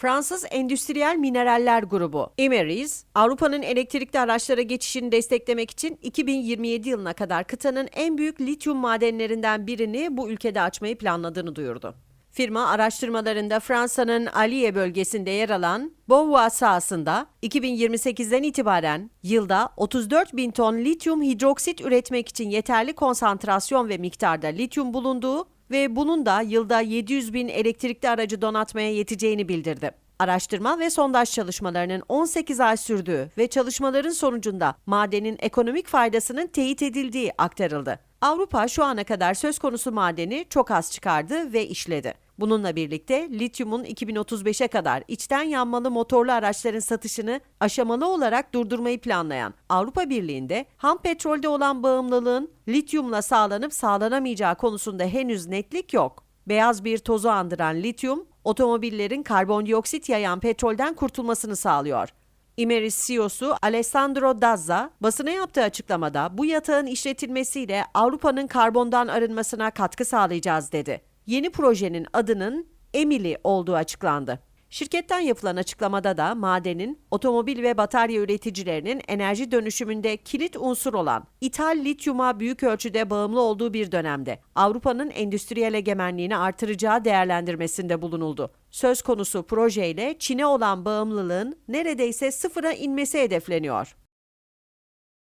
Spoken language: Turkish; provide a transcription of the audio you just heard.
Fransız Endüstriyel Mineraller Grubu, Imeris, Avrupa'nın elektrikli araçlara geçişini desteklemek için 2027 yılına kadar kıtanın en büyük lityum madenlerinden birini bu ülkede açmayı planladığını duyurdu. Firma araştırmalarında Fransa'nın Allier bölgesinde yer alan Beauvoir sahasında 2028'den itibaren yılda 34 bin ton lityum hidroksit üretmek için yeterli konsantrasyon ve miktarda lityum bulunduğu ve bunun da yılda 700 bin elektrikli aracı donatmaya yeteceğini bildirdi. Araştırma ve sondaj çalışmalarının 18 ay sürdüğü ve çalışmaların sonucunda madenin ekonomik faydasının teyit edildiği aktarıldı. Avrupa şu ana kadar söz konusu madeni çok az çıkardı ve işledi. Bununla birlikte lityumun 2035'e kadar içten yanmalı motorlu araçların satışını aşamalı olarak durdurmayı planlayan Avrupa Birliği'nde ham petrolde olan bağımlılığın lityumla sağlanıp sağlanamayacağı konusunda henüz netlik yok. Beyaz bir tozu andıran lityum, otomobillerin karbondioksit yayan petrolden kurtulmasını sağlıyor. Imeris CEO'su Alessandro Dazza basına yaptığı açıklamada bu yatağın işletilmesiyle Avrupa'nın karbondan arınmasına katkı sağlayacağız dedi. Yeni projenin adının Emily olduğu açıklandı. Şirketten yapılan açıklamada da madenin otomobil ve batarya üreticilerinin enerji dönüşümünde kilit unsur olan ithal lityuma büyük ölçüde bağımlı olduğu bir dönemde Avrupa'nın endüstriyel egemenliğini artıracağı değerlendirmesinde bulunuldu. Söz konusu projeyle Çin'e olan bağımlılığın neredeyse sıfıra inmesi hedefleniyor.